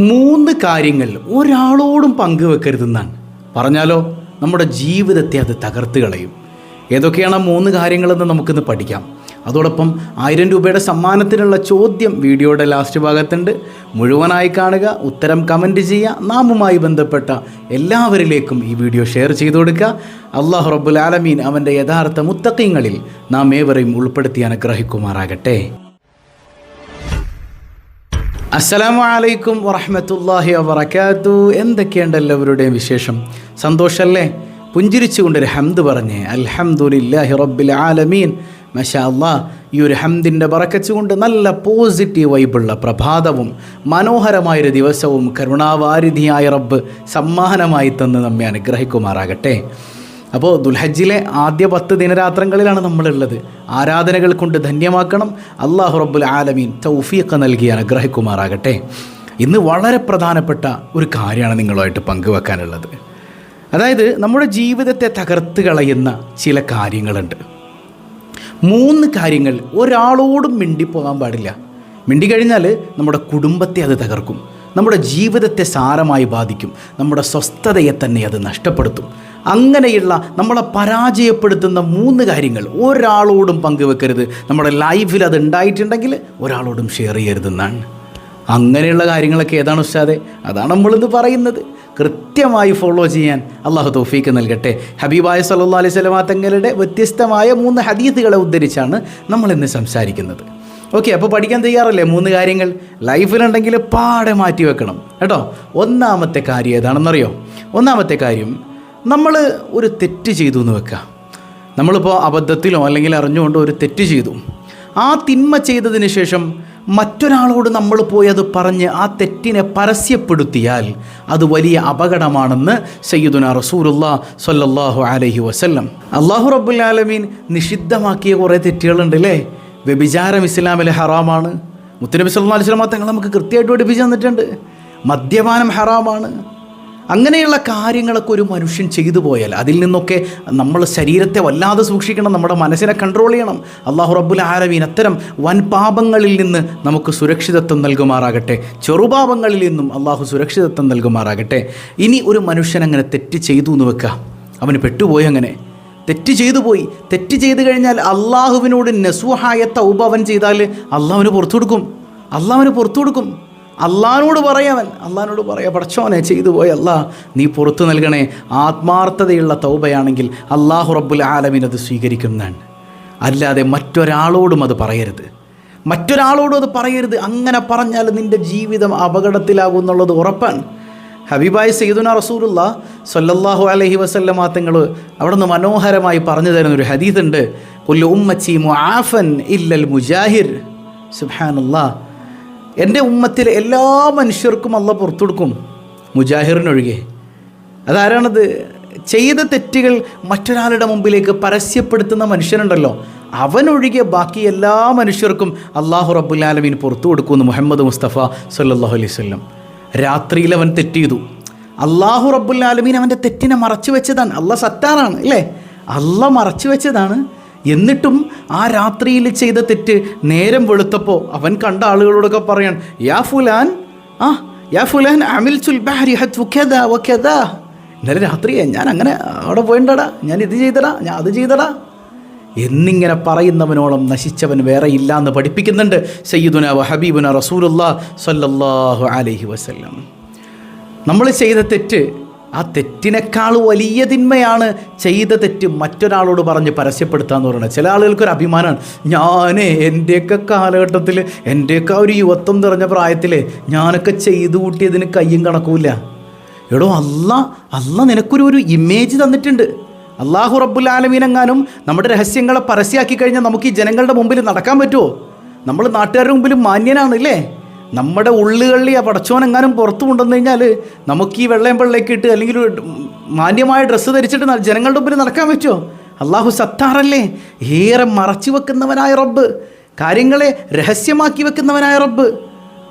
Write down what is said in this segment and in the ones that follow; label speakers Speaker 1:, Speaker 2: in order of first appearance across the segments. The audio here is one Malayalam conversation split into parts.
Speaker 1: മൂന്ന് കാര്യങ്ങൾ ഒരാളോടും പങ്കുവെക്കരുതെന്നാണ്. പറഞ്ഞാലോ നമ്മുടെ ജീവിതത്തെ അത് തകർത്ത് കളയും. ഏതൊക്കെയാണ് മൂന്ന് കാര്യങ്ങളെന്ന് നമുക്കിന്ന് പഠിക്കാം. അതോടൊപ്പം ആയിരം രൂപയുടെ സമ്മാനത്തിനുള്ള ചോദ്യം വീഡിയോയുടെ ലാസ്റ്റ് ഭാഗത്തുണ്ട്. മുഴുവനായി കാണുക ഉത്തരം കമന്റ് ചെയ്യുക നാമുമായി ബന്ധപ്പെട്ട എല്ലാവരിലേക്കും ഈ വീഡിയോ ഷെയർ ചെയ്തു കൊടുക്കുക. അള്ളാഹു റബ്ബുൽ ആലമീൻ അവന്റെ യഥാർത്ഥ മുത്തക്കങ്ങളിൽ നാം ഏവരെയും ഉൾപ്പെടുത്തി അനുഗ്രഹിക്കുമാറാകട്ടെ. അസ്സലാമു അലൈക്കും വറഹമത്തല്ലാഹി വബറകാതു എന്തൊക്കെയുണ്ട് എല്ലാവരുടെയും വിശേഷം? സന്തോഷമല്ലേ പുഞ്ചിരിച്ചുകൊണ്ടൊരു ഹംദ് പറഞ്ഞേ. അൽഹംദുലില്ലാഹി റബ്ബിൽ ആലമീൻ. മഷാ അള്ളാ ഈ ഒരു ഹംദിന്റെ പറക്കച്ചുകൊണ്ട് നല്ല പോസിറ്റീവ് വൈബുള്ള പ്രഭാതവും മനോഹരമായൊരു ദിവസവും കരുണാവാരിധിയായ റബ്ബ് സമ്മാനമായി തന്ന് നമ്മെ അനുഗ്രഹിക്കുമാറാകട്ടെ. അപ്പോൾ ദുൽഹജ്ജിലെ ആദ്യ പത്ത് ദിനരാത്രങ്ങളിലാണ് നമ്മളുള്ളത്. ആരാധനകൾ കൊണ്ട് ധന്യമാക്കണം. അള്ളാഹു റബ്ബുൽ ആലമീൻ തൗഫീഖ് നൽകി അനുഗ്രഹിക്കുമാറാകട്ടെ. ഇന്ന് വളരെ പ്രധാനപ്പെട്ട ഒരു കാര്യമാണ് നിങ്ങളുമായിട്ട് പങ്കുവെക്കാനുള്ളത്. അതായത് നമ്മുടെ ജീവിതത്തെ തകർത്ത് കളയുന്ന ചില കാര്യങ്ങളുണ്ട്. മൂന്ന് കാര്യങ്ങൾ ഒരാളോടും മിണ്ടിപ്പോകാൻ പാടില്ല. മിണ്ടിക്കഴിഞ്ഞാൽ നമ്മുടെ കുടുംബത്തെ അത് തകർക്കും. നമ്മുടെ ജീവിതത്തെ സാരമായി ബാധിക്കും. നമ്മുടെ സ്വസ്ഥതയെ തന്നെ അത് നഷ്ടപ്പെടുത്തും. അങ്ങനെയുള്ള നമ്മളെ പരാജയപ്പെടുത്തുന്ന മൂന്ന് കാര്യങ്ങൾ ഒരാളോടും പങ്കുവെക്കരുത്. നമ്മുടെ ലൈഫിൽ അത് ഉണ്ടായിട്ടുണ്ടെങ്കിൽ ഒരാളോടും ഷെയർ ചെയ്യരുതെന്നാണ്. അങ്ങനെയുള്ള കാര്യങ്ങളൊക്കെ ഏതാണ് ഉസ്താദെ? അതാണ് നമ്മളിന്ന് പറയുന്നത്. കൃത്യമായി ഫോളോ ചെയ്യാൻ അള്ളാഹു തോഫീക്ക് നൽകട്ടെ. ഹബീബായ സല്ലാ അലൈഹി സ്വലമാ തങ്ങളുടെ വ്യത്യസ്തമായ മൂന്ന് ഹദീസുകളെ ഉദ്ധരിച്ചാണ് നമ്മളിന്ന് സംസാരിക്കുന്നത്. ഓക്കെ അപ്പോൾ പഠിക്കാൻ തയ്യാറല്ലേ? മൂന്ന് കാര്യങ്ങൾ. ലൈഫിലുണ്ടെങ്കിൽ പാടെ മാറ്റി വെക്കണം. കേട്ടോ? ഒന്നാമത്തെ കാര്യം ഏതാണെന്നറിയോ? ഒന്നാമത്തെ കാര്യം നമ്മൾ ഒരു തെറ്റ് ചെയ്തു എന്ന് വെക്കുക. നമ്മളിപ്പോൾ അബദ്ധത്തിലോ അല്ലെങ്കിൽ അറിഞ്ഞുകൊണ്ടോ ഒരു തെറ്റ് ചെയ്തു. ആ തിന്മ ചെയ്തതിന് ശേഷം മറ്റൊരാളോട് നമ്മൾ പോയി അത് പറഞ്ഞ് ആ തെറ്റിനെ പരസ്യപ്പെടുത്തിയാൽ അത് വലിയ അപകടമാണെന്ന് സയ്യിദുന റസൂലുല്ലാ സല്ലല്ലാഹു അലഹി വസല്ലം. അള്ളാഹു റബ്ബുൽ ആലമീൻ നിഷിദ്ധമാക്കിയ കുറേ തെറ്റുകളുണ്ട് അല്ലേ? വ്യഭിചാരം ഇസ്ലാമിലെ ഹറാമാണ്. മുത്തനബി സല്ലാ അലിസ്ലാം തങ്ങൾ നമുക്ക് കൃത്യമായിട്ട് പഠിപ്പിച്ചു തന്നിട്ടുണ്ട്. മദ്യപാനം ഹറാമാണ്. അങ്ങനെയുള്ള കാര്യങ്ങളൊക്കെ ഒരു മനുഷ്യൻ ചെയ്തു പോയാൽ അതിൽ നിന്നൊക്കെ നമ്മൾ ശരീരത്തെ വല്ലാതെ സൂക്ഷിക്കണം നമ്മുടെ മനസ്സിനെ കൺട്രോൾ ചെയ്യണം. അള്ളാഹു റബ്ബുൽ ആലമീൻ അത്തരം വൻ പാപങ്ങളിൽ നിന്ന് നമുക്ക് സുരക്ഷിതത്വം നൽകുമാറാകട്ടെ. ചെറുപാപങ്ങളിൽ നിന്നും അള്ളാഹു സുരക്ഷിതത്വം നൽകുമാറാകട്ടെ. ഇനി ഒരു മനുഷ്യൻ അങ്ങനെ തെറ്റ് ചെയ്തു എന്ന് വെക്കുക. അവന് പെട്ടുപോയി അങ്ങനെ. തെറ്റ് ചെയ്തു പോയി. തെറ്റ് ചെയ്തു കഴിഞ്ഞാൽ അള്ളാഹുവിനോട് നസുഹായ തൗബ അവൻ ചെയ്താൽ അള്ളാഹുവിന് പുറത്തു കൊടുക്കും. അള്ളാഹുവിന് പുറത്തു കൊടുക്കും. അള്ളഹാനോട് പറയാവൻ അള്ളഹാനോട് പറയാ പടച്ചോനെ ചെയ്തു പോയി അല്ലാ നീ പുറത്തു നൽകണേ. ആത്മാർത്ഥതയുള്ള തൗബയാണെങ്കിൽ അള്ളാഹു റബ്ബുൽ ആലമിൻ അത് സ്വീകരിക്കുന്നതാണ്. അല്ലാതെ മറ്റൊരാളോടും അത് പറയരുത്. മറ്റൊരാളോടും അത് പറയരുത്. അങ്ങനെ പറഞ്ഞാൽ നിന്റെ ജീവിതം അപകടത്തിലാകും എന്നുള്ളത് ഉറപ്പാണ്. ഹബീബായ് സയ്യിദുന റസൂലുള്ള സൊല്ലാഹു അലഹി വസല്ലമ തങ്ങൾ നിന്ന് മനോഹരമായി പറഞ്ഞു തരുന്ന ഒരു ഹദീദുണ്ട് കൊല്ലു ഉമ്മച്ചി മുആഫൻ ഇല്ലൽ മുജാഹിർ. സുബ്ഹാനല്ലാ. എന്റെ ഉമ്മത്തിലെ എല്ലാ മനുഷ്യർക്കും അല്ല പുറത്തു കൊടുക്കും മുജാഹിറിനൊഴികെ. അതാരാണത്? ചെയ്ത തെറ്റുകൾ മറ്റൊരാളുടെ മുമ്പിലേക്ക് പരസ്യപ്പെടുത്തുന്ന മനുഷ്യനുണ്ടല്ലോ. അവനൊഴികെ ബാക്കി എല്ലാ മനുഷ്യർക്കും അള്ളാഹു റബ്ബുലാലമീൻ പുറത്തു കൊടുക്കുമെന്ന് മുഹമ്മദ് മുസ്തഫ സല്ലാഹു അലൈഹി സ്വല്ലം രാത്രിയിൽ അവൻ തെറ്റ് ചെയ്തു. അള്ളാഹു റബ്ബുല്ലാലമീൻ അവന്റെ തെറ്റിനെ മറച്ചു വെച്ചതാണ്. അള്ളാഹ് സത്താറാണ് അല്ലേ? അല്ല മറച്ചു വെച്ചതാണ്. എന്നിട്ടും ആ രാത്രിയിൽ ചെയ്ത തെറ്റ് നേരം വെളുത്തപ്പോൾ അവൻ കണ്ട ആളുകളോടൊക്കെ പറയാൻ യാ ഫുലാൻ ആ യാ ഫുലാൻ അമിൽ ഇന്നലെ രാത്രിയെ ഞാൻ അങ്ങനെ അവിടെ പോയിണ്ടടാ ഞാൻ ഇത് ചെയ്തടാ ഞാൻ അത് ചെയ്തടാ. എന്നിങ്ങനെ പറയുന്നവനോളം നശിച്ചവൻ വേറെ ഇല്ല എന്ന് പഠിപ്പിക്കുന്നുണ്ട് സയ്യിദുന വ ഹബീബുന റസൂലുല്ലാ സല്ലല്ലാഹു അലൈഹി വസല്ലം. നമ്മൾ ചെയ്ത തെറ്റ് ആ തെറ്റിനേക്കാൾ വലിയ തിന്മയാണ് ചെയ്ത തെറ്റ് മറ്റൊരാളോട് പറഞ്ഞ് പരസ്യപ്പെടുത്തുക എന്ന് പറയുന്നത്. ചില ആളുകൾക്കൊരു അഭിമാനമാണ്. ഞാൻ എന്റെയൊക്കെ കാലഘട്ടത്തിൽ എന്റെയൊക്കെ ഒരു യുവത്വം നിറഞ്ഞ പ്രായത്തിൽ ഞാനൊക്കെ ചെയ്തു കൂട്ടിയതിന് കയ്യും കണക്കൂല എടോ അല്ല അല്ല നിനക്കൊരു ഒരു ഇമേജ് തന്നിട്ടുണ്ട്. അള്ളാഹു റബ്ബുൽ ആലമീനെങ്ങാനും നമ്മുടെ രഹസ്യങ്ങളെ പരസ്യമാക്കി കഴിഞ്ഞാൽ നമുക്ക് ഈ ജനങ്ങളുടെ മുമ്പിൽ നടക്കാൻ പറ്റുമോ നമ്മൾ നാട്ടുകാരുടെ മുമ്പിൽ മാന്യനാണ് ഇല്ലേ നമ്മുടെ ഉള്ളുകളിൽ ആ പടച്ചോനെങ്ങാനും പുറത്തു കൊണ്ടുവന്നു കഴിഞ്ഞാൽ നമുക്ക് ഈ വെള്ളയും വെള്ളയൊക്കെ ഇട്ട് അല്ലെങ്കിൽ മാന്യമായ ഡ്രസ്സ് ധരിച്ചിട്ട് ജനങ്ങളുടെ മുമ്പിൽ നടക്കാൻ പറ്റുമോ അള്ളാഹു സത്താറല്ലേ? ഏറെ മറച്ചു വെക്കുന്നവനായ റബ്ബ്. കാര്യങ്ങളെ രഹസ്യമാക്കി വെക്കുന്നവനായ റബ്ബ്.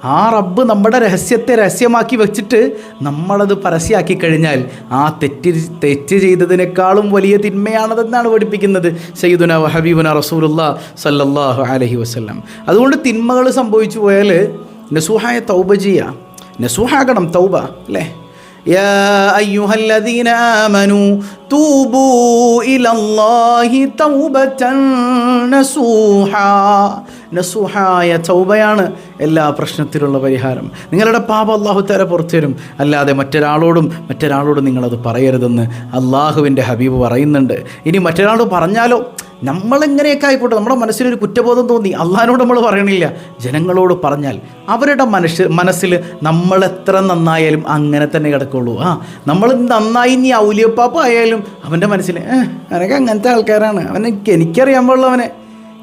Speaker 1: ആ റബ്ബ് നമ്മുടെ രഹസ്യത്തെ രഹസ്യമാക്കി വെച്ചിട്ട് നമ്മളത് പരസ്യമാക്കി കഴിഞ്ഞാൽ ആ തെറ്റ് തെറ്റ് ചെയ്തതിനേക്കാളും വലിയ തിന്മയാണതെന്നാണ് പഠിപ്പിക്കുന്നത് സയ്യിദുന ഹബീബുന റസൂലുല്ലാ സല്ലല്ലാഹു അലൈഹി വസല്ലം അതുകൊണ്ട് തിന്മകൾ സംഭവിച്ചു പോയാൽ നസുഹായ തൗബ ചെയ്യുക നസൂഹാകണം തൗബ അല്ലേ يا أيها الذين آمنوا توبوا إلى الله توبة نصوحا നസൂഹായ ചൗബയാണ് എല്ലാ പ്രശ്നത്തിലുള്ള പരിഹാരം. നിങ്ങളുടെ പാപം അള്ളാഹു തല പുറത്തു തരും അല്ലാതെ മറ്റൊരാളോടും മറ്റൊരാളോടും നിങ്ങളത് പറയരുതെന്ന് അള്ളാഹുവിന്റെ ഹബീബ് പറയുന്നുണ്ട്. ഇനി മറ്റൊരാളോട് പറഞ്ഞാലോ? നമ്മളെങ്ങനെയൊക്കെ ആയിക്കോട്ടെ നമ്മുടെ മനസ്സിലൊരു കുറ്റബോധം തോന്നി. അള്ളഹാനോട് നമ്മൾ പറയണില്ല. ജനങ്ങളോട് പറഞ്ഞാൽ അവരുടെ മനസ്സ് മനസ്സിൽ നമ്മൾ എത്ര നന്നായാലും അങ്ങനെ തന്നെ കിടക്കുള്ളൂ. ആ നമ്മൾ നന്നായി നീ ഔലിയപ്പാപ്പ ആയാലും അവന്റെ മനസ്സിൽ ഏഹ് അവനൊക്കെ അങ്ങനത്തെ ആൾക്കാരാണ്. അവനെ എനിക്കറിയാൻ പാടുള്ള അവനെ.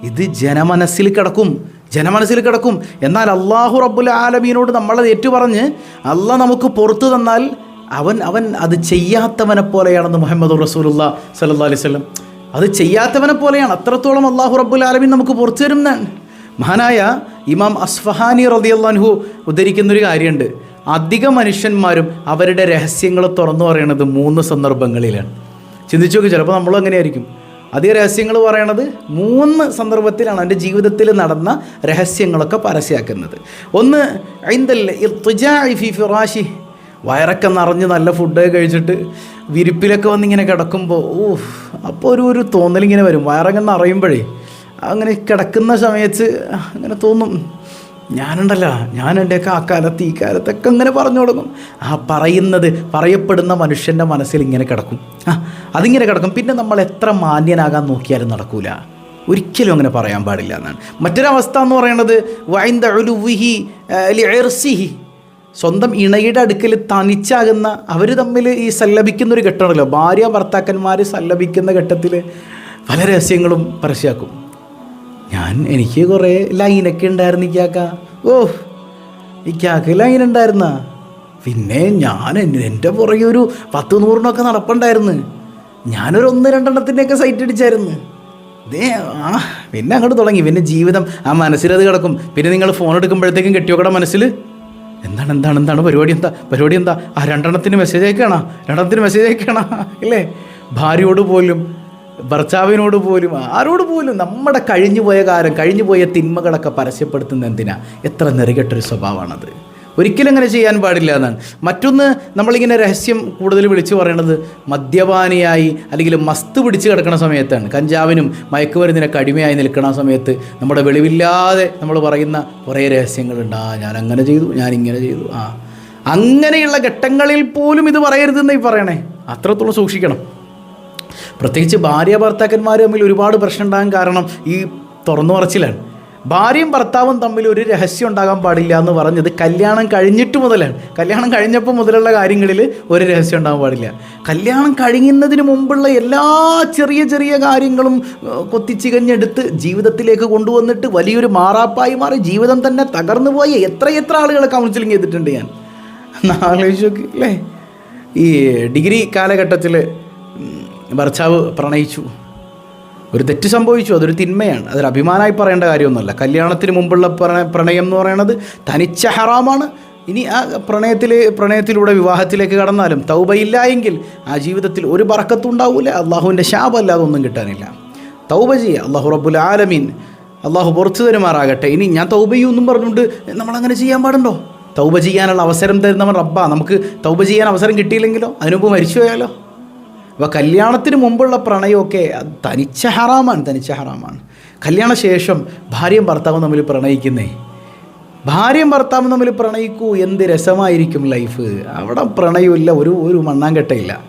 Speaker 1: ഇത് ജനമനസ്സിൽ കിടക്കും. ജനമനസ്സിൽ കിടക്കും. എന്നാൽ അള്ളാഹു റബ്ബുൽ ആലമീനോട് നമ്മളത് ഏറ്റുപറഞ്ഞ് അള്ള നമുക്ക് പുറത്തു തന്നാൽ അവൻ അവൻ അത് ചെയ്യാത്തവനെ പോലെയാണെന്ന് മുഹമ്മദ് റസൂലുള്ള സല്ലാ അലൈഹി സ്വലം അത് ചെയ്യാത്തവനെ പോലെയാണ്. അത്രത്തോളം അള്ളാഹു റബ്ബുൽ ആലമീൻ നമുക്ക് പുറത്തു തരുന്നതാണ് മഹാനായ ഇമാം അസ്ഫഹാനി റദിയല്ലാൻഹു ഉദ്ധരിക്കുന്നൊരു കാര്യമുണ്ട്. അധിക മനുഷ്യന്മാരും അവരുടെ രഹസ്യങ്ങൾ തുറന്നു പറയണത് മൂന്ന് സന്ദർഭങ്ങളിലാണ്. ചിന്തിച്ചു നോക്കി ചിലപ്പോൾ നമ്മളും അങ്ങനെയായിരിക്കും. അധിക രഹസ്യങ്ങൾ പറയണത് മൂന്ന് സന്ദർഭത്തിലാണ് എന്റെ ജീവിതത്തിൽ നടന്ന രഹസ്യങ്ങളൊക്കെ പരസ്യമാക്കുന്നത് ഒന്ന് ഐന്തല്ലേ ഫി ഫിറാഷി വയറൊക്കെ നിറഞ്ഞ് നല്ല ഫുഡ് കഴിച്ചിട്ട് വിരിപ്പിലൊക്കെ വന്നിങ്ങനെ കിടക്കുമ്പോൾ ഓ അപ്പോൾ ഒരു ഒരു തോന്നലിങ്ങനെ വരും. വയറങ്ങനെ നിറയുമ്പോഴേ അങ്ങനെ കിടക്കുന്ന സമയത്ത് അങ്ങനെ തോന്നും. ഞാനുണ്ടല്ലോ. ഞാൻ എന്റെയൊക്കെ ആ കാലത്ത് ഈ കാലത്തൊക്കെ ഇങ്ങനെ പറഞ്ഞു തുടങ്ങും ആ പറയുന്നത് പറയപ്പെടുന്ന മനുഷ്യന്റെ മനസ്സിൽ ഇങ്ങനെ കിടക്കും. ആ അതിങ്ങനെ കിടക്കും. പിന്നെ നമ്മൾ എത്ര മാന്യനാകാൻ നോക്കിയാലും നടക്കൂല. ഒരിക്കലും അങ്ങനെ പറയാൻ പാടില്ല എന്നാണ്. മറ്റൊരവസ്ഥ എന്ന് പറയുന്നത് വൈന്ദ ഉലുവിഹി ലിർസിഹി സ്വന്തം ഇണയുടെ അടുക്കൽ തനിച്ചാകുന്ന അവർ തമ്മിൽ ഈ സല്ലപിക്കുന്ന ഒരു ഘട്ടമാണല്ലോ. ഭാര്യ ഭർത്താക്കന്മാർ സല്ലപിക്കുന്ന ഘട്ടത്തിൽ പല രഹസ്യങ്ങളും പരസ്യമാക്കും ഞാൻ എനിക്ക് കുറേ ലൈനൊക്കെ ഉണ്ടായിരുന്നു ഇക്കാക്ക. ഓ ഇക്കാക്ക് ലൈൻ ഉണ്ടായിരുന്ന? പിന്നെ ഞാൻ എൻ- എന്റെ പുറകെ ഒരു പത്ത് നൂറിനൊക്കെ നടപ്പുണ്ടായിരുന്നു. ഞാനൊരു ഒന്ന് രണ്ടെണ്ണത്തിന്റെയൊക്കെ സൈറ്റ് അടിച്ചായിരുന്നു ദേ ആ പിന്നെ അങ്ങോട്ട് തുടങ്ങി. പിന്നെ ജീവിതം ആ മനസ്സിലത് കിടക്കും. പിന്നെ നിങ്ങൾ ഫോൺ എടുക്കുമ്പോഴത്തേക്കും കെട്ടിയോക്കടെ മനസ്സിൽ. എന്താണ് എന്താണ് എന്താണ്? പരിപാടി എന്താ? പരിപാടി എന്താ? ആ രണ്ടെണ്ണത്തിന് മെസ്സേജ് അയക്കണ രണ്ടെണ്ണത്തിന് മെസ്സേജ് അയക്കണ ഇല്ലേ? ഭാര്യയോട് പോലും. ഭർത്താവിനോട് പോലും ആരോട് പോലും നമ്മുടെ കഴിഞ്ഞുപോയ കാലം കഴിഞ്ഞു പോയ തിന്മകളൊക്കെ പരസ്യപ്പെടുത്തുന്ന എന്തിനാ? എത്ര നെറികെട്ടൊരു സ്വഭാവമാണത്. ഒരിക്കലും അങ്ങനെ ചെയ്യാൻ പാടില്ല എന്നാണ്. മറ്റൊന്ന് നമ്മളിങ്ങനെ രഹസ്യം കൂടുതൽ വിളിച്ചു പറയണത് മദ്യപാനിയായി അല്ലെങ്കിൽ മസ്ത് പിടിച്ച് കിടക്കുന്ന സമയത്താണ്. കഞ്ചാവിനും മയക്കുമരുന്നിനൊക്കെ അടിമയായി നിൽക്കുന്ന സമയത്ത് നമ്മുടെ വെളിവില്ലാതെ നമ്മൾ പറയുന്ന കുറേ രഹസ്യങ്ങളുണ്ട്. ആ ഞാൻ അങ്ങനെ ചെയ്തു ഞാൻ ഇങ്ങനെ ചെയ്തു. ആ. അങ്ങനെയുള്ള ഘട്ടങ്ങളിൽ പോലും ഇത് പറയരുതെന്ന് പറയണേ. അത്രത്തോളം സൂക്ഷിക്കണം. പ്രത്യേകിച്ച് ഭാര്യ ഭർത്താക്കന്മാർ തമ്മിൽ ഒരുപാട് പ്രശ്നം ഉണ്ടാകാൻ കാരണം ഈ തുറന്നു പറച്ചിലാണ് ഭാര്യയും ഭർത്താവും തമ്മിൽ ഒരു രഹസ്യം ഉണ്ടാകാൻ പാടില്ല എന്ന് പറഞ്ഞത് കല്യാണം കഴിഞ്ഞിട്ട് മുതലാണ്. കല്യാണം കഴിഞ്ഞപ്പോൾ മുതലുള്ള കാര്യങ്ങളിൽ ഒരു രഹസ്യം ഉണ്ടാകാൻ പാടില്ല. കല്യാണം കഴിയുന്നതിന് മുമ്പുള്ള എല്ലാ ചെറിയ ചെറിയ കാര്യങ്ങളും കൊത്തിച്ചികഞ്ഞെടുത്ത് ജീവിതത്തിലേക്ക് കൊണ്ടുവന്നിട്ട് വലിയൊരു മാറാപ്പായി മാറി ജീവിതം തന്നെ തകർന്നു പോയ എത്ര എത്ര ആളുകളെ കൗൺസിലിംഗ് ചെയ്തിട്ടുണ്ട് ഞാൻ. നാളെ അല്ലേ? ഈ ഡിഗ്രി കാലഘട്ടത്തിൽ ഭർത്താവ് പ്രണയിച്ചു. ഒരു തെറ്റ് സംഭവിച്ചു. അതൊരു തിന്മയാണ്. അതൊരു അഭിമാനമായി പറയേണ്ട കാര്യമൊന്നുമല്ല. കല്യാണത്തിന് മുമ്പുള്ള പ്രണ- പ്രണയം എന്ന് പറയുന്നത് തനിച്ച ഹറാമാണ്. ഇനി ആ പ്രണയത്തിൽ പ്രണയത്തിലൂടെ വിവാഹത്തിലേക്ക് കടന്നാലും തൗബയില്ല എങ്കിൽ ആ ജീവിതത്തിൽ ഒരു പറക്കത്തും ഉണ്ടാവില്ല അള്ളാഹുവിന്റെ ശാപമല്ലാതെ ഒന്നും കിട്ടാനില്ല. തൗബ ചെയ്യുക. അള്ളാഹു റബ്ബുൽ ആലമീൻ. അള്ളാഹു പുറത്തു തരുമാറാകട്ടെ. ഇനി ഞാൻ തൗബ ചെയ്യുമെന്നും പറഞ്ഞുകൊണ്ട് നമ്മളങ്ങനെ ചെയ്യാൻ പാടുണ്ടോ? തൗബ ചെയ്യാനുള്ള അവസരം തരുന്നവൻ റബ്ബാ. നമുക്ക് തൗബ ചെയ്യാൻ അവസരം കിട്ടിയില്ലെങ്കിലോ? അതിനുമുമ്പ് മരിച്ചു പോയാലോ? അപ്പോൾ കല്യാണത്തിന് മുമ്പുള്ള പ്രണയമൊക്കെ തനിച്ച ഹറാമാണ് തനിച്ച ഹറാമാണ്. കല്യാണശേഷം ഭാര്യയും ഭർത്താവും തമ്മിൽ പ്രണയിക്കുന്നേ. ഭാര്യയും ഭർത്താവും തമ്മിൽ പ്രണയിക്കൂ എന്ത് രസമായിരിക്കും ലൈഫ്. അവിടെ പ്രണയമില്ല ഒരു ഒരു മണ്ണാങ്കട്ടയില്ല.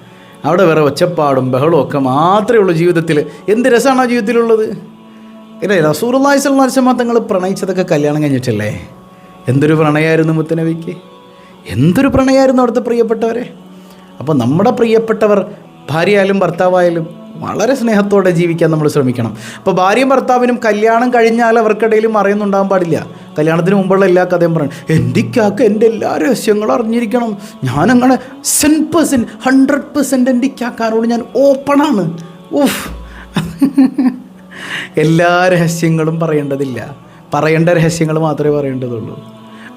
Speaker 1: അവിടെ വേറെ ഒച്ചപ്പാടും ബഹളവും ഒക്കെ മാത്രമേ ഉള്ളൂ ജീവിതത്തിൽ. എന്ത് രസമാണ് ആ ജീവിതത്തിലുള്ളത്? ഇല്ല റസൂറുല്ലാഹി വസല്ലം തങ്ങൾ പ്രണയിച്ചതൊക്കെ കല്യാണം കഴിഞ്ഞിട്ടല്ലേ? എന്തൊരു പ്രണയമായിരുന്നു മുത്തനബിക്ക്? എന്തൊരു പ്രണയമായിരുന്നു അവിടുത്തെ പ്രിയപ്പെട്ടവരെ? അപ്പോൾ നമ്മുടെ പ്രിയപ്പെട്ടവർ ഭാര്യയായാലും ഭർത്താവായാലും വളരെ സ്നേഹത്തോടെ ജീവിക്കാൻ നമ്മൾ ശ്രമിക്കണം. അപ്പോൾ ഭാര്യയും ഭർത്താവിനും കല്യാണം കഴിഞ്ഞാൽ അവർക്കിടയിൽ മറയുന്നുണ്ടാകാൻ പാടില്ല. കല്യാണത്തിന് മുമ്പുള്ള എല്ലാ കഥയും പറയണം. എന്റെ ഇക്കാക്ക് എന്റെ എല്ലാ രഹസ്യങ്ങളും അറിഞ്ഞിരിക്കണം. ഞാനങ്ങനെ സെൻ പെർസെന്റ് ഹൺഡ്രഡ് പെർസെന്റ് എന്റെ ഇക്കാക്കാരോട് ഞാൻ ഓപ്പണാണ് ഓഫ് എല്ലാ രഹസ്യങ്ങളും പറയേണ്ടതില്ല. പറയേണ്ട രഹസ്യങ്ങൾ മാത്രമേ പറയേണ്ടതുള്ളൂ.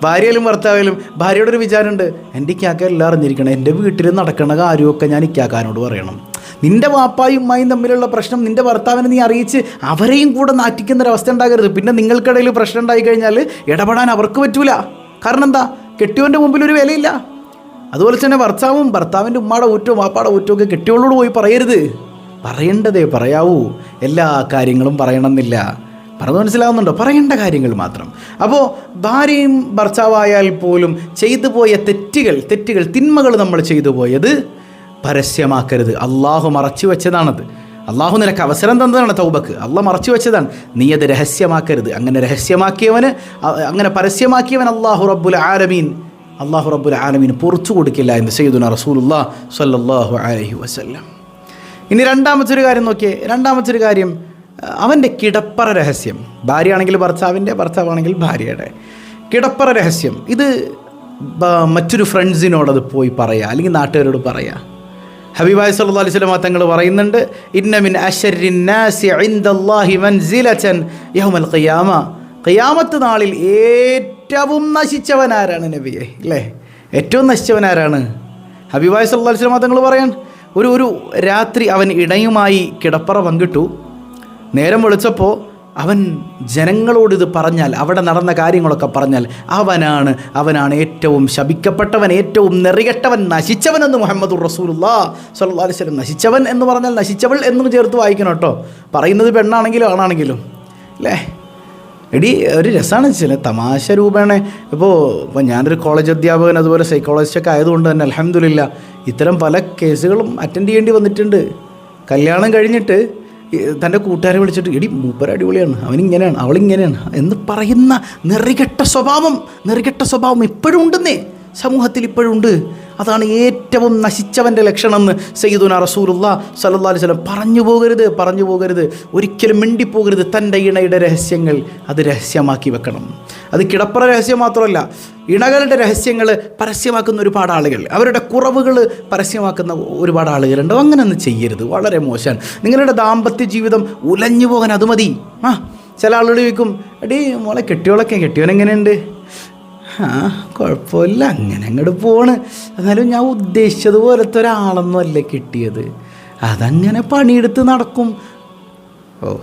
Speaker 1: ഭാര്യയിലും ഭർത്താവിലും ഭാര്യയുടെ ഒരു വിചാരമുണ്ട്. എന്റെ ഇക്കാക്ക എല്ലാം അറിഞ്ഞിരിക്കണം. എന്റെ വീട്ടിൽ നടക്കുന്ന കാര്യമൊക്കെ ഞാൻ ഇക്കാക്കാനോട് പറയണം. നിന്റെ വാപ്പായും ഉമ്മായും തമ്മിലുള്ള പ്രശ്നം നിന്റെ ഭർത്താവിനെ നീ അറിയിച്ച് അവരെയും കൂടെ നാറ്റിക്കുന്ന ഒരവസ്ഥ ഉണ്ടാകരുത്. പിന്നെ നിങ്ങൾക്കിടയിൽ പ്രശ്നം ഉണ്ടായി കഴിഞ്ഞാൽ ഇടപെടാൻ അവർക്ക് പറ്റൂല. കാരണം എന്താ? കെട്ടിയോന്റെ മുമ്പിൽ ഒരു വിലയില്ല. അതുപോലെ തന്നെ ഭർത്താവും ഭർത്താവിന്റെ ഉമ്മയുടെ ഊറ്റവും വാപ്പാടെ ഊറ്റവും ഒക്കെ കെട്ടിയോളോട് പോയി പറയരുത്. പറയേണ്ടതേ പറയാവൂ. എല്ലാ കാര്യങ്ങളും പറയണമെന്നില്ല. പറഞ്ഞു മനസ്സിലാവുന്നുണ്ടോ? പറയേണ്ട കാര്യങ്ങൾ മാത്രം. അപ്പോൾ ഭാര്യയും ഭർത്താവായാൽ പോലും ചെയ്തു പോയ തെറ്റുകൾ തെറ്റുകൾ തിന്മകൾ നമ്മൾ ചെയ്തു പോയത് പരസ്യമാക്കരുത്. അള്ളാഹു മറച്ചു വെച്ചതാണത്. അള്ളാഹു നിനക്ക് അവസരം തന്നതാണ് തൗബക്ക്. അള്ള മറച്ചു വെച്ചതാണ്. നീ അത് രഹസ്യമാക്കരുത്. അങ്ങനെ രഹസ്യമാക്കിയവന് അങ്ങനെ പരസ്യമാക്കിയവൻ അള്ളാഹു റബ്ബുൽ ആലമീൻ. അള്ളാഹു റബ്ബുൽ ആലമീൻ പുറത്തു കൊടുക്കില്ല എന്ന് സയ്യിദുന റസൂലുല്ലാ സല്ലാഹു അലഹി വസല്ലം. ഇനി രണ്ടാമത്തെ ഒരു കാര്യം നോക്കിയേ. രണ്ടാമത്തെ ഒരു കാര്യം അവന്റെ കിടപ്പറ രഹസ്യം. ഭാര്യയാണെങ്കിൽ ഭർത്താവിന്റെ ഭർത്താവാണെങ്കിൽ ഭാര്യയുടെ. കിടപ്പറ രഹസ്യം. ഇത് മറ്റൊരു ഫ്രണ്ട്സിനോടത് പോയി പറയുക അല്ലെങ്കിൽ നാട്ടുകാരോട് പറയുക ഹബീബായ് സല്ലല്ലാഹു അലൈഹി വസല്ലം തങ്ങൾ പറയുന്നുണ്ട് ഇന്നമിൻ ഖിയാമ. ഖിയാമത്ത് നാളിൽ ഏറ്റവും നശിച്ചവൻ ആരാണ് നബിയെ? അല്ലേ? ഏറ്റവും നശിച്ചവൻ ആരാണ്? ഹബീബായ് സല്ലല്ലാഹു അലൈഹി വസല്ലം തങ്ങൾ പറയാൻ ഒരു ഒരു രാത്രി അവൻ ഇണയുമായി കിടപ്പറ പങ്കിട്ടു. നേരം വെളിച്ചപ്പോൾ അവൻ ജനങ്ങളോട് ഇത് പറഞ്ഞാൽ അവിടെ നടന്ന കാര്യങ്ങളൊക്കെ പറഞ്ഞാൽ അവനാണ് അവനാണ് ഏറ്റവും ശപിക്കപ്പെട്ടവൻ ഏറ്റവും നെറികെട്ടവൻ നശിച്ചവൻ എന്ന് മുഹമ്മദ് റസൂലുല്ലാ അലൈഹി വസല്ലം. നശിച്ചവൻ എന്ന് പറഞ്ഞാൽ നശിച്ചവൾ എന്നും ചേർത്ത് വായിക്കണം കേട്ടോ. പറയുന്നത് പെണ്ണാണെങ്കിലും ആണാണെങ്കിലും. അല്ലേ എടി ഒരു രസമാണ് ചില തമാശ രൂപേണ. ഇപ്പോൾ ഇപ്പോൾ ഞാനൊരു കോളേജ് അധ്യാപകൻ അതുപോലെ സൈക്കോളജിസ്റ്റൊക്കെ ആയതുകൊണ്ട് തന്നെ അലഹമില്ല ഇത്തരം പല കേസുകളും അറ്റൻഡ് ചെയ്യേണ്ടി വന്നിട്ടുണ്ട്. കല്യാണം കഴിഞ്ഞിട്ട് തന്റെ കൂട്ടുകാരെ വിളിച്ചിട്ട് എടി മൂപ്പര അടിപൊളിയാണ് അവനിങ്ങനെയാണ് അവളിങ്ങനെയാണ് എന്ന് പറയുന്ന നെറികെട്ട സ്വഭാവം നെറികെട്ട സ്വഭാവം ഇപ്പോഴും ഉണ്ടെന്നേ. സമൂഹത്തിൽ ഇപ്പോഴുണ്ട്. അതാണ് ഏറ്റവും നശിച്ചവന്റെ ലക്ഷണം എന്ന് സയ്യിദുന റസൂലുള്ള സല്ലല്ലാഹു അലൈഹി വസല്ലം പറഞ്ഞു പോകരുത് പറഞ്ഞു പോകരുത്. ഒരിക്കലും മിണ്ടിപ്പോകരുത് തന്റെ ഇണയുടെ രഹസ്യങ്ങൾ അത് രഹസ്യമാക്കി വെക്കണം. അത് കിടപ്പറ രഹസ്യം മാത്രമല്ല ഇണകളുടെ രഹസ്യങ്ങൾ പരസ്യമാക്കുന്ന ഒരുപാട് ആളുകൾ അവരുടെ കുറവുകൾ പരസ്യമാക്കുന്ന ഒരുപാട് ആളുകളുണ്ട്. അങ്ങനെയൊന്നും ചെയ്യരുത്. വളരെ മോശമാണ്. നിങ്ങളുടെ ദാമ്പത്യ ജീവിതം ഉലഞ്ഞു പോകാൻ അത് മതി. ആ ചില ആളുകൾ ചോദിക്കും അടി മോളെ കെട്ടിയോളൊക്കെ കെട്ടിയോൻ എങ്ങനെയുണ്ട്? ആ കുഴപ്പമില്ല അങ്ങനെ അങ്ങോട്ട് പോണ്. എന്നാലും ഞാൻ ഉദ്ദേശിച്ചതുപോലത്തെ ഒരാളൊന്നും അല്ല കിട്ടിയത്. അതങ്ങനെ പണിയെടുത്ത് നടക്കും. ഓ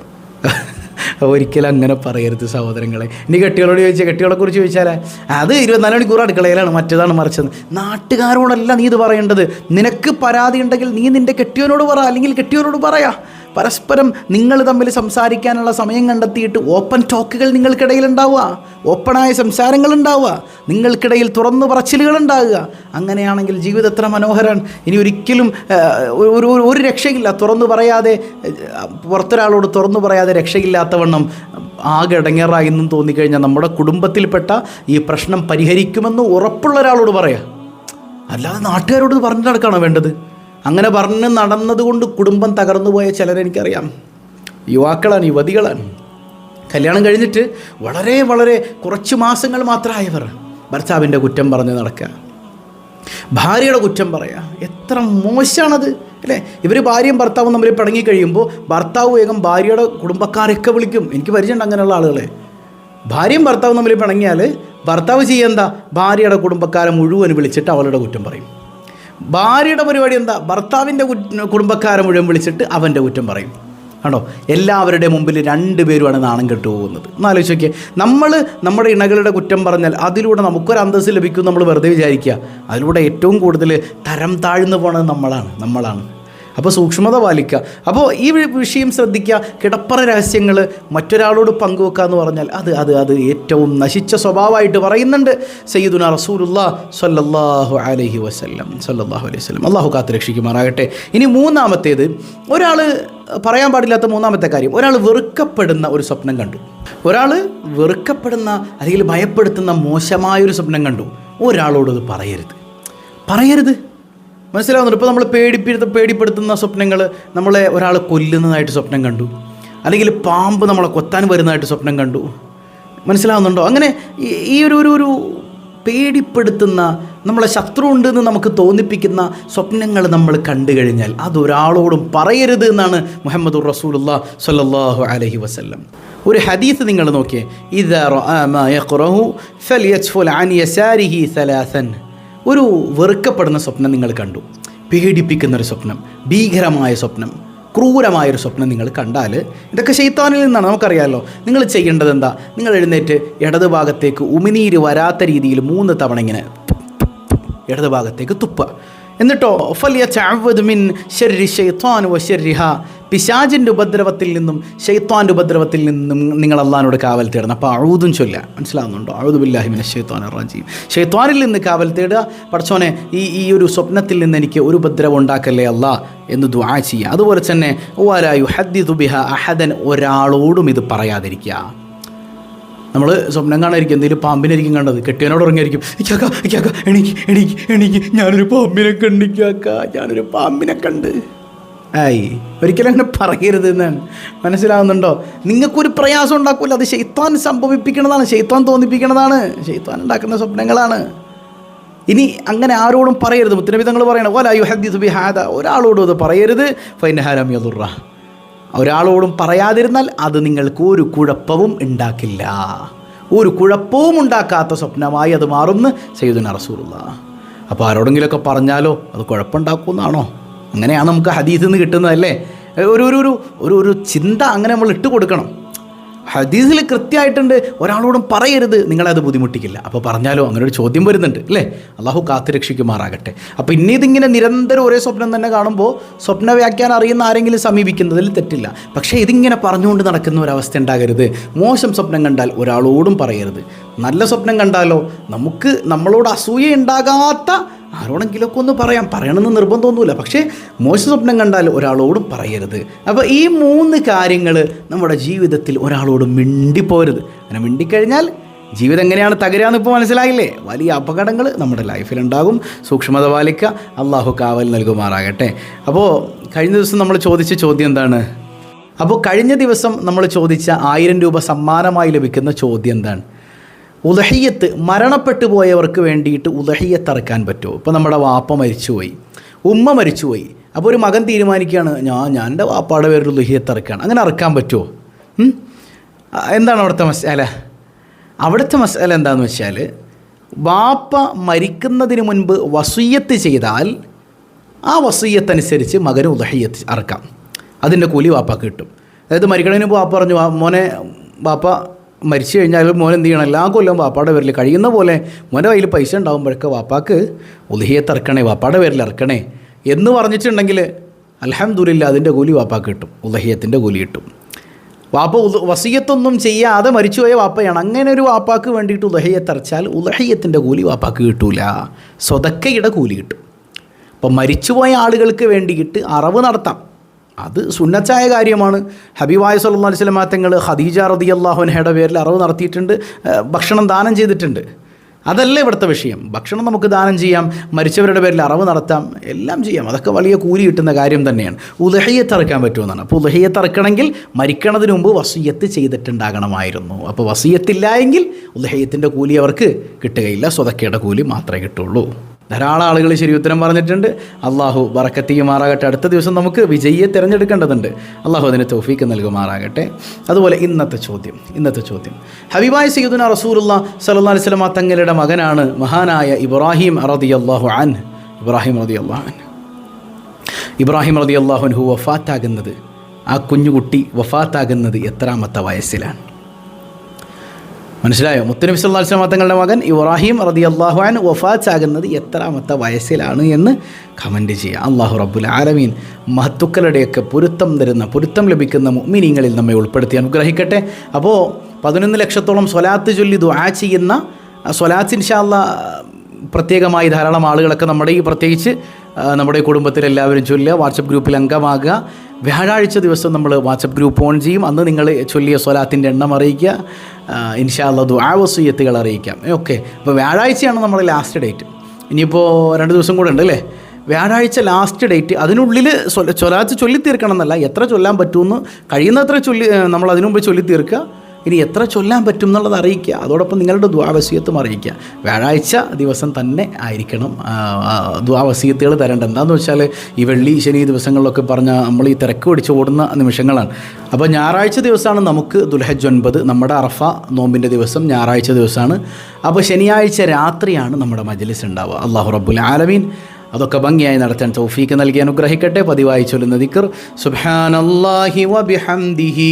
Speaker 1: ഒരിക്കലും അങ്ങനെ പറയരുത് സഹോദരങ്ങളെ. ഇനി കെട്ടികളോട് ചോദിച്ചാൽ കെട്ടികളെ കുറിച്ച് ചോദിച്ചാലേ? അത് ഇരുപത്തിനാല് മണിക്കൂർ അടുക്കളയിലാണ് മറ്റേതാണ് മറിച്ചത്. നാട്ടുകാരോടല്ല നീ ഇത് പറയേണ്ടത്. നിനക്ക് പരാതി ഉണ്ടെങ്കിൽ നീ നിന്റെ കെട്ടിയവനോട് പറ അല്ലെങ്കിൽ കെട്ടിയവനോട് പറയാ. പരസ്പരം നിങ്ങൾ തമ്മിൽ സംസാരിക്കാനുള്ള സമയം കണ്ടെത്തിയിട്ട് ഓപ്പൺ ടോക്കുകൾ നിങ്ങൾക്കിടയിൽ ഉണ്ടാവുക ഓപ്പണായ സംസാരങ്ങൾ ഉണ്ടാവുക നിങ്ങൾക്കിടയിൽ തുറന്നു പറച്ചിലുകൾ ഉണ്ടാവുക അങ്ങനെയാണെങ്കിൽ ജീവിതം എത്ര മനോഹരമാണ് ഇനി ഒരിക്കലും ഒരു ഒരു- രക്ഷയില്ല. തുറന്നു പറയാതെ പുറത്തൊരാളോട് തുറന്നു പറയാതെ രക്ഷയില്ലാത്തവണ്ണം ആകെ ഇടങ്ങേറായി എന്നും തോന്നിക്കഴിഞ്ഞാൽ നമ്മുടെ കുടുംബത്തിൽപ്പെട്ട ഈ പ്രശ്നം പരിഹരിക്കുമെന്ന് ഉറപ്പുള്ള ഒരാളോട് പറയാം. അല്ലാതെ നാട്ടുകാരോട് പറഞ്ഞു നടക്കാണോ വേണ്ടത്? അങ്ങനെ പറഞ്ഞ് നടന്നതുകൊണ്ട് കുടുംബം തകർന്നു പോയ ചിലരെനിക്കറിയാം യുവാക്കളാണ് യുവതികളാണ്. കല്യാണം കഴിഞ്ഞിട്ട് വളരെ വളരെ കുറച്ച് മാസങ്ങൾ മാത്രമായവർ ഭർത്താവിന്റെ കുറ്റം പറഞ്ഞ് നടക്കുക. ഭാര്യയുടെ കുറ്റം പറയാം എത്ര മോശമാണത് അല്ലേ? ഇവർ ഭാര്യയും ഭർത്താവും തമ്മിൽ പിടങ്ങി കഴിയുമ്പോൾ ഭർത്താവ് വേഗം ഭാര്യയുടെ കുടുംബക്കാരൊക്കെ വിളിക്കും. എനിക്ക് പരിചയമുണ്ട് അങ്ങനെയുള്ള ആളുകളെ. ഭാര്യയും ഭർത്താവും തമ്മിൽ പിണങ്ങിയാൽ ഭർത്താവ് ചെയ്യേണ്ട ഭാര്യയുടെ കുടുംബക്കാരെ മുഴുവൻ വിളിച്ചിട്ട് അവളുടെ കുറ്റം പറയും. ഭാര്യയുടെ പരിപാടി എന്താ? ഭർത്താവിന്റെ കുടുംബക്കാരെ മുഴുവൻ വിളിച്ചിട്ട് അവന്റെ കുറ്റം പറയും. ആണോ? എല്ലാവരുടെ മുമ്പിൽ രണ്ടുപേരുമാണ് നാണം കെട്ടു പോകുന്നത്. നോക്കിയേ. നമ്മൾ നമ്മുടെ ഇണകളുടെ കുറ്റം പറഞ്ഞാൽ അതിലൂടെ നമുക്കൊരു അന്തസ്സ് ലഭിക്കും നമ്മൾ വെറുതെ വിചാരിക്കുക. അതിലൂടെ ഏറ്റവും കൂടുതൽ തരം താഴ്ന്നു പോണത് നമ്മളാണ്. നമ്മളാണ്. അപ്പോൾ സൂക്ഷ്മത പാലിക്കുക. അപ്പോൾ ഈ വിഷയം ശ്രദ്ധിക്കുക. കിടപ്പറ രഹസ്യങ്ങൾ മറ്റൊരാളോട് പങ്കുവെക്കുക എന്ന് പറഞ്ഞാൽ അത് അത് അത് ഏറ്റവും നശിച്ച സ്വഭാവമായിട്ട് പറയുന്നുണ്ട്. സയ്യിദുന റസൂലുല്ലാ സല്ലല്ലാഹു അലൈഹി വസല്ലം. സല്ലല്ലാഹു അലൈഹി വസല്ലം. അള്ളാഹു കാത്ത് രക്ഷിക്കുമാറാകട്ടെ. ഇനി മൂന്നാമത്തേത് ഒരാൾ പറയാൻ പാടില്ലാത്ത മൂന്നാമത്തെ കാര്യം ഒരാൾ വെറുക്കപ്പെടുന്ന ഒരു സ്വപ്നം കണ്ടു. ഒരാൾ വെറുക്കപ്പെടുന്ന അല്ലെങ്കിൽ ഭയപ്പെടുത്തുന്ന മോശമായൊരു സ്വപ്നം കണ്ടു. ഒരാളോട് പറയരുത്. പറയരുത്. മനസ്സിലാവുന്നുണ്ട്. ഇപ്പോൾ നമ്മൾ പേടിപ്പെടുത്ത പേടിപ്പെടുത്തുന്ന സ്വപ്നങ്ങൾ നമ്മളെ ഒരാൾ കൊല്ലുന്നതായിട്ട് സ്വപ്നം കണ്ടു. അല്ലെങ്കിൽ പാമ്പ് നമ്മളെ കൊത്താൻ വരുന്നതായിട്ട് സ്വപ്നം കണ്ടു. മനസ്സിലാവുന്നുണ്ടോ? അങ്ങനെ ഈ- ഒരു ഒരു ഒരു പേടിപ്പെടുത്തുന്ന നമ്മളെ ശത്രു ഉണ്ടെന്ന് നമുക്ക് തോന്നിപ്പിക്കുന്ന സ്വപ്നങ്ങൾ നമ്മൾ കണ്ടു കഴിഞ്ഞാൽ അതൊരാളോടും പറയരുത് എന്നാണ് മുഹമ്മദ് റസൂലുള്ള സല്ലാഹു അലഹി വസ്ല്ലം. ഒരു ഹദീസ് നിങ്ങൾ നോക്കിയേ. ഇദാ ഒരു വെറുക്കപ്പെടുന്ന സ്വപ്നം നിങ്ങൾ കണ്ടു. പേടിപ്പിക്കുന്ന ഒരു സ്വപ്നം ഭീകരമായ സ്വപ്നം ക്രൂരമായൊരു സ്വപ്നം നിങ്ങൾ കണ്ടാൽ ഇതൊക്കെ ശൈത്താനിൽ നിന്നാണ് നമുക്കറിയാമല്ലോ നിങ്ങൾ ചെയ്യേണ്ടത് എന്താ നിങ്ങൾ എഴുന്നേറ്റ് ഇടത് ഭാഗത്തേക്ക് ഉമിനീര് വരാത്ത രീതിയിൽ മൂന്ന് തവണ ഇങ്ങനെ ഇടത് ഭാഗത്തേക്ക് തുപ്പ എന്നിട്ടോ ഫലിയ മിൻ വ പിശാജിന്റെ ഉപദ്രവത്തിൽ നിന്നും ഷെയ്ത്താന്റെ ഉപദ്രവത്തിൽ നിന്നും നിങ്ങൾ അള്ളഹാനോട് കാവൽ തേടണം. അപ്പോൾ അഴുതും ചൊല്ല. മനസ്സിലാവുന്നുണ്ടോ? അഴുതു ബില്ലാഹിമിനെ ഷെയ്ത്താൻ റജീം. ഷെയ്ത്താനിൽ നിന്ന് കാവൽ തേടുക. പഠിച്ചോനെ ഈ ഈ ഒരു സ്വപ്നത്തിൽ നിന്ന് എനിക്ക് ഒരു ഉപദ്രവം ഉണ്ടാക്കല്ലേ അല്ല എന്ന് ദ്വാ ചെയ്യുക. അതുപോലെ തന്നെ ഓരായു ഹദ്ദി ദുബിഹ അഹദൻ ഒരാളോടും ഇത് പറയാതിരിക്കുക. നമ്മൾ സ്വപ്നം കാണാതിരിക്കും. എന്തെങ്കിലും പാമ്പിനായിരിക്കും കണ്ടത്. കെട്ടിയനോട് ഉറങ്ങിയായിരിക്കും എണീക്ക് എണീക്ക് ഞാനൊരു പാമ്പിനെ കണ്ടിക്കാക്ക ഞാനൊരു പാമ്പിനെ കണ്ട്. ആയി ഒരിക്കലും അങ്ങനെ പറയരുത് എന്നാണ്. മനസ്സിലാവുന്നുണ്ടോ? നിങ്ങൾക്കൊരു പ്രയാസം ഉണ്ടാക്കില്ല അത് ശൈത്താൻ സംഭവിപ്പിക്കുന്നതാണ് ശൈത്താൻ തോന്നിപ്പിക്കുന്നതാണ് ശൈത്താൻ ഉണ്ടാക്കുന്ന സ്വപ്നങ്ങളാണ്. ഇനി അങ്ങനെ ആരോടും പറയരുത്. മുത്തനബി തങ്ങൾ പറയണം ഓല യു ഹദ്ദി ഹാദ ഒരാളോടും അത് പറയരുത്. ഫൈൻ ഹാരം യദുറ ഒരാളോടും പറയാതിരുന്നാൽ അത് നിങ്ങൾക്ക് ഒരു കുഴപ്പവും ഉണ്ടാക്കില്ല. ഒരു കുഴപ്പവും ഉണ്ടാക്കാത്ത സ്വപ്നമായി അത് മാറുന്നു സയ്യിദുന റസൂലുള്ള. അപ്പോൾ ആരോടെങ്കിലുമൊക്കെ പറഞ്ഞാലോ അത് കുഴപ്പമുണ്ടാക്കുമെന്നാണോ? അങ്ങനെയാണ് നമുക്ക് ഹദീസിൽ നിന്ന് കിട്ടുന്നതല്ലേ ഒരു ഒരു ഒരു ഒരു ഒരു ചിന്ത അങ്ങനെ നമ്മൾ ഇട്ട് കൊടുക്കണം ഹദീസിൽ കൃത്യമായിട്ടുണ്ട്. ഒരാളോടും പറയരുത്. നിങ്ങളത് ബുദ്ധിമുട്ടിക്കില്ല. അപ്പോൾ പറഞ്ഞാലോ അങ്ങനെ ഒരു ചോദ്യം വരുന്നുണ്ട് അല്ലേ? അള്ളാഹു കാത്തുരക്ഷിക്കുമാറാകട്ടെ അപ്പോൾ ഇനി ഇതിങ്ങനെ നിരന്തരം ഒരേ സ്വപ്നം തന്നെ കാണുമ്പോൾ സ്വപ്ന വ്യാഖ്യാനം അറിയുന്ന ആരെങ്കിലും സമീപിക്കുന്നതിൽ തെറ്റില്ല. പക്ഷേ ഇതിങ്ങനെ പറഞ്ഞുകൊണ്ട് നടക്കുന്ന ഒരവസ്ഥ ഉണ്ടാകരുത്. മോശം സ്വപ്നം കണ്ടാൽ ഒരാളോടും പറയരുത്. നല്ല സ്വപ്നം കണ്ടാലോ? നമുക്ക് നമ്മളോട് അസൂയ ഉണ്ടാകാത്ത ആരോടെങ്കിലുമൊക്കെ ഒന്ന് പറയാം. പറയണമെന്ന് നിർബന്ധമൊന്നുമില്ല. പക്ഷേ മോശ സ്വപ്നം കണ്ടാൽ ഒരാളോടും പറയരുത്. അപ്പോൾ ഈ മൂന്ന് കാര്യങ്ങൾ നമ്മുടെ ജീവിതത്തിൽ ഒരാളോട് മിണ്ടിപ്പോരുത്. അങ്ങനെ മിണ്ടിക്കഴിഞ്ഞാൽ ജീവിതം എങ്ങനെയാണ് തകരാന്ന് ഇപ്പോൾ മനസ്സിലായില്ലേ? വലിയ അപകടങ്ങൾ നമ്മുടെ ലൈഫിലുണ്ടാകും. സൂക്ഷ്മത പാലിക്കുക. അള്ളാഹു കാവൽ നൽകുമാറാകട്ടെ. അപ്പോൾ കഴിഞ്ഞ ദിവസം നമ്മൾ ചോദിച്ച ചോദ്യം എന്താണ്? അപ്പോൾ കഴിഞ്ഞ ദിവസം നമ്മൾ ചോദിച്ച ആയിരം രൂപ സമ്മാനമായി ലഭിക്കുന്ന ചോദ്യം എന്താണ്? ഉദഹിയത്ത് മരണപ്പെട്ടു പോയവർക്ക് വേണ്ടിയിട്ട് ഇറക്കാൻ പറ്റുമോ? ഇപ്പോൾ നമ്മുടെ വാപ്പ മരിച്ചുപോയി. ഉമ്മ മരിച്ചുപോയി. അപ്പോൾ ഒരു മകൻ തീരുമാനിക്കുകയാണ് ഞാൻ ഞാൻ എന്റെ വാപ്പാടെ പേരിൽ ഇറക്കുകയാണ് അങ്ങനെ ഇറക്കാൻ പറ്റുമോ? എന്താണ് അവിടുത്തെ മസാല? അവിടുത്തെ മസാല എന്താണെന്ന് വെച്ചാൽ വാപ്പ മരിക്കുന്നതിന് മുൻപ് വസൂയത്ത് ചെയ്താൽ ആ വസൂയത്തനുസരിച്ച് മകന് ഉദഹയ്യത്ത് അറക്കാം. അതിന്റെ കൂലി വാപ്പ കിട്ടും. അതായത് മരിക്കണതിന് വാപ്പ പറഞ്ഞു "വാ- മോനെ വാപ്പ മരിച്ചു കഴിഞ്ഞാൽ മോൻ എന്ത് ചെയ്യണം? എല്ലാ കൊല്ലം വാപ്പാടെ പേരിൽ കഴിയുന്ന പോലെ മോന്റെ കയ്യിൽ പൈസ ഉണ്ടാകുമ്പോഴൊക്കെ വാപ്പാക്ക് ഉദഹിയത്ത് ഇറക്കണേ വാപ്പാടെ പേരിൽ ഇറക്കണേ എന്ന് പറഞ്ഞിട്ടുണ്ടെങ്കിൽ അലഹമുല്ല അതിന്റെ കൂലി വാപ്പാക്ക് കിട്ടും ഉദഹിയത്തിന്റെ കൂലി കിട്ടും. വാപ്പ വസീയത്തൊന്നും ചെയ്യാതെ മരിച്ചുപോയ വാപ്പയാണ്. അങ്ങനെ ഒരു വാപ്പാക്ക് വേണ്ടിയിട്ട് ഉദഹയ്യത്തറച്ചാൽ ഉദഹയ്യത്തിന്റെ കൂലി വാപ്പാക്ക് കിട്ടൂല സ്വതക്കയുടെ കൂലി കിട്ടും. അപ്പം മരിച്ചുപോയ ആളുകൾക്ക് വേണ്ടിയിട്ട് അറവ് നടത്താം. അത് സുന്നച്ചായ കാര്യമാണ്. ഹബീബായ സല്ലാ സ്വലമാ തങ്ങൾ ഖദീജ റതി അള്ളാഹുനഹയുടെ പേരിൽ അറിവ് നടത്തിയിട്ടുണ്ട്. ഭക്ഷണം ദാനം ചെയ്തിട്ടുണ്ട്. അതല്ല ഇവിടുത്തെ വിഷയം. ഭക്ഷണം നമുക്ക് ദാനം ചെയ്യാം മരിച്ചവരുടെ പേരിൽ അറിവ് നടത്താം എല്ലാം ചെയ്യാം. അതൊക്കെ വലിയ കൂലി കിട്ടുന്ന കാര്യം തന്നെയാണ്. ഉദഹയ്യത്ത് ഇറക്കാൻ പറ്റുമെന്നാണ്. അപ്പോൾ ഉദഹയ്യത്ത് ഇറക്കണമെങ്കിൽ മരിക്കണതിന് മുമ്പ് വസീയത്ത് ചെയ്തിട്ടുണ്ടാകണമായിരുന്നു. അപ്പോൾ വസീയത്തില്ല എങ്കിൽ ഉദഹയ്യത്തിന്റെ കൂലി അവർക്ക് കിട്ടുകയില്ല. സ്വതക്കയുടെ കൂലി മാത്രമേ കിട്ടുള്ളൂ. ധാരാളം ആളുകൾ ശരി ഉത്തരം പറഞ്ഞിട്ടുണ്ട്. അള്ളാഹു ബറക്കത്തിയുമാറാകട്ടെ അടുത്ത ദിവസം നമുക്ക് വിജയിയെ തിരഞ്ഞെടുക്കേണ്ടതുണ്ട്. അള്ളാഹു അതിന് തൗഫീക്ക് നൽകുമാറാകട്ടെ. അതുപോലെ ഇന്നത്തെ ചോദ്യം ഇന്നത്തെ ചോദ്യം. ഹബിബായ് സയ്യിദുന റസൂലുള്ള സല്ലല്ലാഹു അലൈഹി വസല്ലമ തങ്ങളുടെ മകനാണ് മഹാനായ ഇബ്രാഹിം റളിയല്ലാഹു അൻ ഇബ്രാഹിം റളിയല്ലാഹു അൻ ഇബ്രാഹിം റളിയല്ലാഹു അൻഹു വഫാത്താകുന്നത് ആ കുഞ്ഞുകുട്ടി വഫാത്താകുന്നത് എത്രാമത്തെ വയസ്സിലാണ്? മനസ്സിലായോ? മുത്തനബി സല്ലാ വസല്ലം തങ്ങളുടെ മകൻ ഇബ്രാഹിം റതി അൻ വഫാച്ചാകുന്നത് എത്രാമത്തെ വയസ്സിലാണ് എന്ന് കമന്റ് ചെയ്യുക. അള്ളാഹു റബ്ബുൽ ആലമീൻ മഹത്തുക്കളുടെയൊക്കെ പൊരുത്തം തരുന്ന പൊരുത്തം ലഭിക്കുന്ന മുഅ്മിനീങ്ങളിൽ നമ്മെ ഉൾപ്പെടുത്തി അനുഗ്രഹിക്കട്ടെ. അപ്പോൾ പതിനൊന്ന് ലക്ഷത്തോളം സ്വലാത്ത് ചൊല്ലി ദുആ ചെയ്യുന്ന സ്വലാത്ത് ഇൻഷാല്ല പ്രത്യേകമായി ധാരാളം ആളുകളൊക്കെ നമ്മുടെ ഈ പ്രത്യേകിച്ച് നമ്മുടെ കുടുംബത്തിലെല്ലാവരും ചൊല്ലുക വാട്സപ്പ് ഗ്രൂപ്പിൽ അംഗമാകുക. വ്യാഴാഴ്ച ദിവസം നമ്മൾ വാട്സപ്പ് ഗ്രൂപ്പ് ഓൺ ചെയ്യും. അന്ന് നിങ്ങൾ ചൊല്ലിയ സ്വലാത്തിന്റെ എണ്ണം അറിയിക്കുക. ഇൻഷാല്ല ദുആവസീയത്തുകൾ അറിയിക്കാം. ഓക്കെ. അപ്പോൾ വ്യാഴാഴ്ചയാണ് നമ്മുടെ ലാസ്റ്റ് ഡേറ്റ് ഇനിയിപ്പോൾ രണ്ട് ദിവസം കൂടെ ഉണ്ട് അല്ലേ? വ്യാഴാഴ്ച ലാസ്റ്റ് ഡേറ്റ് അതിനുള്ളിൽ സ്വലാത്ത് ചൊല്ലി തീർക്കണം എന്നല്ല. എത്ര ചൊല്ലാൻ പറ്റുമെന്ന് കഴിയുന്നത്ര ചൊല്ലി നമ്മൾ അതിനു മുമ്പ് ചൊല്ലി തീർക്കുക ഇനി എത്ര ചൊല്ലാൻ പറ്റും എന്നുള്ളത് അറിയിക്കുക. അതോടൊപ്പം നിങ്ങളുടെ ദ്വാവസീയത്തും അറിയിക്കുക. വ്യാഴാഴ്ച ദിവസം തന്നെ ആയിരിക്കണം ദ്വാവസീയത്തുകൾ തരേണ്ടത്. എന്താണെന്ന് വെച്ചാൽ ഈ വെള്ളി ശനി ദിവസങ്ങളിലൊക്കെ പറഞ്ഞാൽ നമ്മൾ ഈ തിരക്ക് പിടിച്ച് ഓടുന്ന നിമിഷങ്ങളാണ്. അപ്പോൾ ഞായറാഴ്ച ദിവസമാണ് നമുക്ക് ദുൽഹജ് ഒൻപത് നമ്മുടെ അറഫ നോമ്പിന്റെ ദിവസം ഞായറാഴ്ച ദിവസമാണ്. അപ്പോൾ ശനിയാഴ്ച രാത്രിയാണ് നമ്മുടെ മജ്ലിസ് ഉണ്ടാവുക. അള്ളാഹു റബ്ബുൽ ആലമീൻ അതൊക്കെ ഭംഗിയായി നടത്താൻ തൗഫീക്ക് നൽകി അനുഗ്രഹിക്കട്ടെ. പതിവായി ചൊല്ലുന്ന ദിക്കർ സുബ്ഹാനല്ലാഹി വബിഹംദിഹി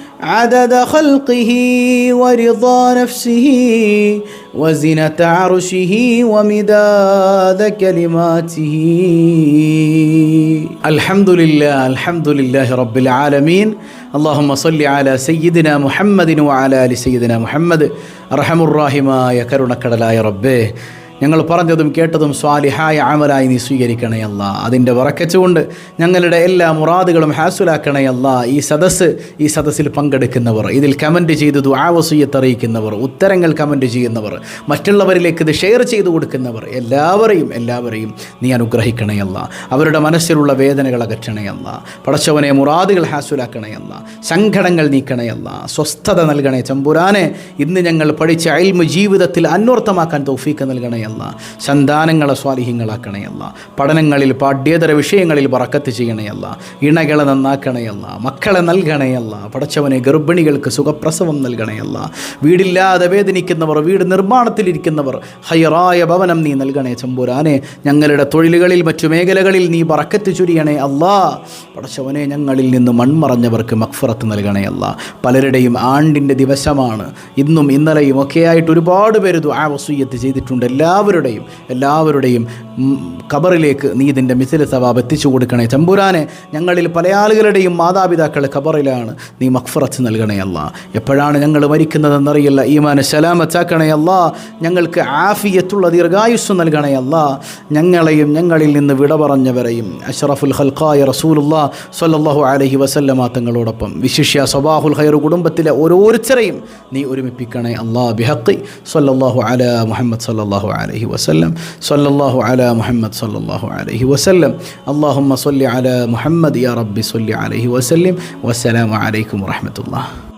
Speaker 1: عدد خلقه ورضا نفسه وزنة عرشه ومداد كلماته. الحمد لله الحمد لله رب العالمين. اللهم صل على سيدنا محمد وعلى آل سيدنا محمد. أرحم الراحمين يا كرنا كرلا يا ربي. ഞങ്ങൾ പറഞ്ഞതും കേട്ടതും സ്വാലിഹായ അമലായി നീ സ്വീകരിക്കണയല്ല അതിന്റെ വറക്കച്ചുകൊണ്ട് ഞങ്ങളുടെ എല്ലാ മുറാദുകളും ഹാസുലാക്കണയല്ല ഈ സദസ്സ് ഈ സദസ്സിൽ പങ്കെടുക്കുന്നവർ ഇതിൽ കമന്റ് ചെയ്ത് ദുആവസൂയത്ത് അറിയിക്കുന്നവർ ഉത്തരങ്ങൾ കമന്റ് ചെയ്യുന്നവർ മറ്റുള്ളവരിലേക്ക് ഇത് ഷെയർ ചെയ്തു കൊടുക്കുന്നവർ എല്ലാവരെയും എല്ലാവരെയും നീ അനുഗ്രഹിക്കണയല്ല അവരുടെ മനസ്സിലുള്ള വേദനകൾ അകറ്റണയല്ല പടച്ചവനെ മുറാദുകൾ ഹാസുലാക്കണയല്ല സങ്കടങ്ങൾ നീക്കണയല്ല സ്വസ്ഥത നൽകണേ ചമ്പുരാനെ. ഇന്ന് ഞങ്ങൾ പഠിച്ച അയൽമു ജീവിതത്തിൽ അന്വർത്ഥമാക്കാൻ തൗഫീക്ക് നൽകണയല്ല സന്താനങ്ങളെ സ്വാലിഹ്യങ്ങളാക്കണയല്ല. പഠനങ്ങളിൽ പാഠ്യേതര വിഷയങ്ങളിൽ വറക്കത്ത് ചെയ്യണയല്ല. ഇണകളെ നന്നാക്കണയല്ല. മക്കളെ നൽകണയല്ല. പടച്ചവനെ ഗർഭിണികൾക്ക് സുഖപ്രസവം നൽകണയല്ല. വീടില്ലാതെ വേദനിക്കുന്നവർ വീട് നിർമ്മാണത്തിലിരിക്കുന്നവർ ഹയറായ ഭവനം നീ നൽകണേ ചമ്പുരാനെ. ഞങ്ങളുടെ തൊഴിലുകളിൽ മറ്റു മേഖലകളിൽ നീ വറക്കത്ത് ചുരിയണേ അല്ലാ. പടച്ചവനെ ഞങ്ങളിൽ നിന്ന് മൺമറഞ്ഞവർക്ക് മക്ഫറത്ത് നൽകണയല്ല. പലരുടെയും ആണ്ടിന്റെ ദിവസമാണ്. ഇന്നും ഇന്നലെയും ഒക്കെയായിട്ട് ഒരുപാട് പേര് ദുആ വസൂയത്ത് ചെയ്തിട്ടുണ്ട്. എല്ലാവരുടെയും എല്ലാവരുടെയും ഖബറിലേക്ക് നീ ഇതിന്റെ മിസിൽ സവാബ് എത്തിച്ചു കൊടുക്കണേ. ചമ്പുരാനെ ഞങ്ങളിൽ പല ആളുകളുടെയും മാതാപിതാക്കൾ ഖബറിലാണ് നീ മക്ഫറത്ത് നൽകണേ എപ്പോഴാണ് ഞങ്ങൾ മരിക്കുന്നതെന്നറിയില്ല. ഈമാന് സലാമത്താക്കണേ അല്ല. ഞങ്ങൾക്ക് ആഫിയത്തുള്ള ദീർഘായുസ് നൽകണേ ഞങ്ങളെയും ഞങ്ങളിൽ നിന്ന് വിട പറഞ്ഞവരെയും അഷറഫുൽ ഹൽഖായ റസൂലുള്ള സ്വല്ലല്ലാഹു അലഹി വസല്ലമ തങ്ങളോടൊപ്പം വിശിഷ്യ സബാഹുൽ ഹൈർ കുടുംബത്തിലെ ഓരോരുത്തരെയും നീ ഒരുമിപ്പിക്കണേ അല്ലാ. ബിഹഖി സ്വല്ലല്ലാഹു അല മുഹമ്മദ് സ്വല്ലല്ലാഹു അലൈഹി വസല്ലം. സ്വല്ലല്ലാഹു അല മുഹമ്മദ് സ്വല്ലല്ലാഹു അലഹി വസല്ലം. അള്ളാഹുമ്മ സൊല്ലി അല മുഹമ്മദ് യാ റബ്ബി സൊല്ലി അലഹി വസല്ലം. വസ്സലാമലൈക്കും അലൈക്കും വറഹ്മത്തുള്ളാഹി.